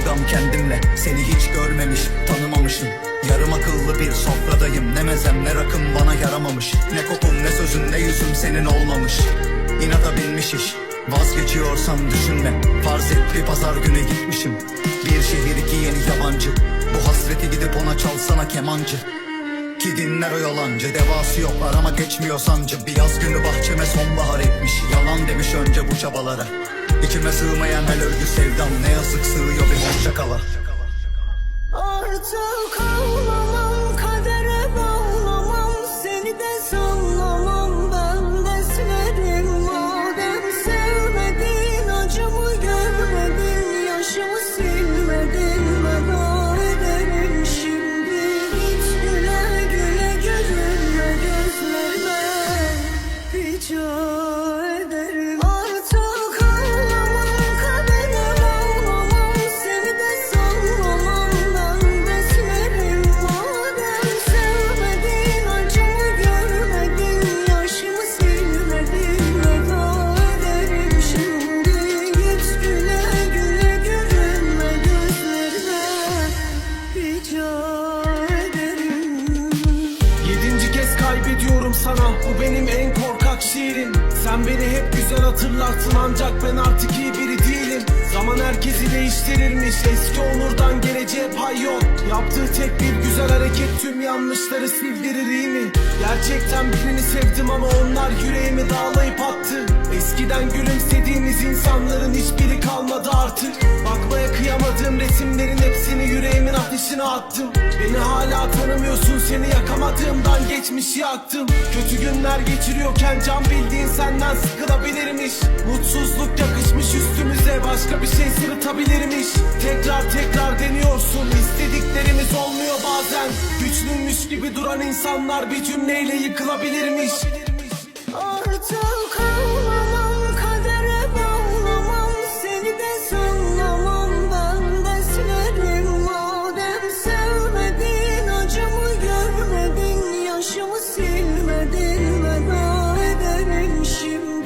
kavgam kendimle Seni hiç görmemiş tanımamışım. Yarım akıllı bir sofradayım Ne mezem ne rakım bana yaramamış. Ne kokum ne sözün ne yüzüm senin olmamış. İnata binmiş iş Vazgeçiyorsan düşünme. Farz et bir pazar güne gitmişim. Bir şehir iki yeni yabancı. Bu hasreti gidip ona çalsana kemancı. Ki dinler o yalancı Devası yok arama geçmiyor sancı. Bir yaz günü bahçeme sonbahar etmiş. Yalan demiş önce bu çabalara. İçime sığmayan el örgü sevdam. Ne yazık sığıyor bir hoşça kala. Artık Rica ederim Yedinci kez kaybediyorum sana. Bu benim en korkak şiirim. Sen beni hep güzel hatırlattın Ancak ben artık iyi biri değilim. Zaman herkesi değiştirirmiş. Eski Onur'dan geleceğe pay yok. Yaptığı tek bir güzel hareket Tüm yanlışları sildirir iyi mi? Gerçekten birini sevdim ama onlar yüreğimi dağlayıp attı. Eskiden gülümsediğimiz insanların hiçbiri kalmadı artık. Bakmaya kıyamadığım resimlerin hepsini ateşine attım. Beni hala tanımıyorsun. Seni yakamadığımdan geçmişi yaktım. Kötü günler geçiriyorken can bildiğin senden sıkılabilirmiş. Mutsuzluk yakışmış üstümüze. Başka bir şey sırıtabilirmiş. Tekrar tekrar deniyorsun. İstediklerimiz olmuyor bazen. Güçlüymüş gibi duran insanlar bir cümleyle yıkılabilirmiş dil veda ederim şimdi